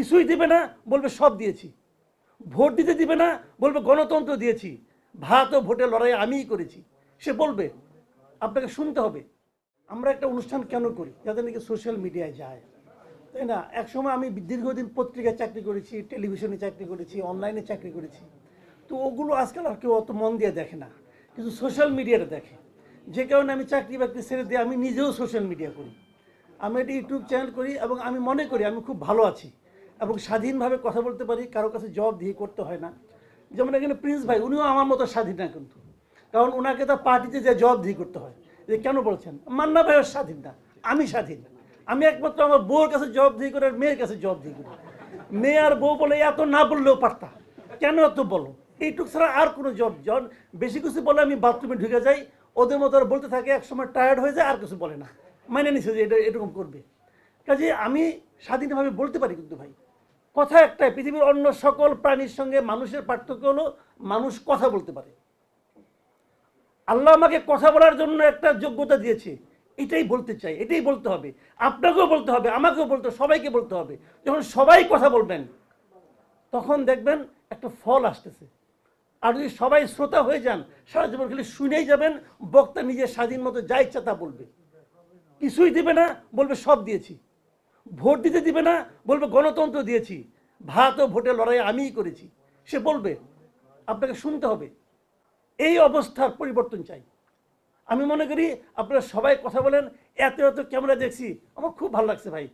কিছুই দিবে না, বলবে সব দিয়েছি। ভোট দিতে দিবে না, বলবে গণতন্ত্র দিয়েছি। ভাত ও ভোটে লড়াই আমিই করেছি। সে বলবে, আপনাকে শুনতে হবে। আমরা একটা অনুষ্ঠান কেন করি? যাতে নাকি সোশ্যাল মিডিয়ায় যায়। তাই না? একসময় আমি দীর্ঘদিন পত্রিকায় চাকরি করেছি টেলিভিশনে চাকরি করেছি অনলাইনে চাকরি করেছি। তো ওগুলো আজকাল আর কেউ অত মন দিয়ে দেখে না। কিন্তু সোশ্যাল মিডিয়াটা দেখে। যে কারণে আমি চাকরি বাকরি ছেড়ে দিয়ে আমি নিজেও সোশ্যাল মিডিয়া করি। আমি একটা ইউটিউব চ্যানেল করি এবং আমি মনে করি আমি খুব ভালো আছি। এবং স্বাধীনভাবে কথা বলতে পারি, কারও কাছে জবাব দিয়ে করতে হয় না। যেমন এখানে প্রিন্স ভাই, উনিও আমার মতো স্বাধীন না কিন্তু। কারণ ওনাকে তো পার্টিতে যে দিয়ে করতে হয় যে কেন বলছেন? মান্না ভাইও স্বাধীন না, আমি স্বাধীন। আমি একমাত্র আমার বউর কাছে জবাব দিয়ে করে আর মেয়ের কাছে জবাব দিয়ে করি। মেয়ে আর বউ বলে এত না বললেও পারতা। কেন এত বলো? এইটুক ছাড়া আর কোনো জব, জন বেশি কিছু বলে আমি বাথরুমে ঢুকে যাই, ওদের মতো আর বলতে থাকে এক সময় টায়ার্ড হয়ে যায়, আর কিছু বলে না। মানে নিছে যে এটা এরকম করবে। কাজে আমি স্বাধীনভাবে বলতে পারি কিন্তু ভাই। কথা একটাই, পৃথিবীর অন্য সকল প্রাণীর সঙ্গে মানুষের পার্থক্য হলো মানুষ কথা বলতে পারে। আল্লাহ আমাকে কথা বলার জন্য একটা যোগ্যতা দিয়েছে, এটাই বলতে চাই, এটাই বলতে হবে। আপনাকেও বলতে হবে, আমাকেও বলতে সবাইকে বলতে হবে। যখন সবাই কথা বলবেন, তখন দেখবেন একটা ফল আসতেছে। আর যদি সবাই শ্রোতা হয়ে যান, সারা জীবন খালি শুনেই যাবেন, বক্তা নিজের স্বাধীন মতো যা ইচ্ছা তা বলবে। কিছুই দিবে না, বলবে সব দিয়েছি। ভোট দিতে দিবে না, বলবে গণতন্ত্র দিয়েছি। ভাত ও ভোটে লড়াই আমিই করেছি। সে বলবে, আপনাকে শুনতে হবে। এই অবস্থার পরিবর্তন চাই। আমি মনে করি আপনারা সবাই কথা বলেন, এত এত ক্যামেরা দেখছি। আমার খুব ভালো লাগছে ভাই।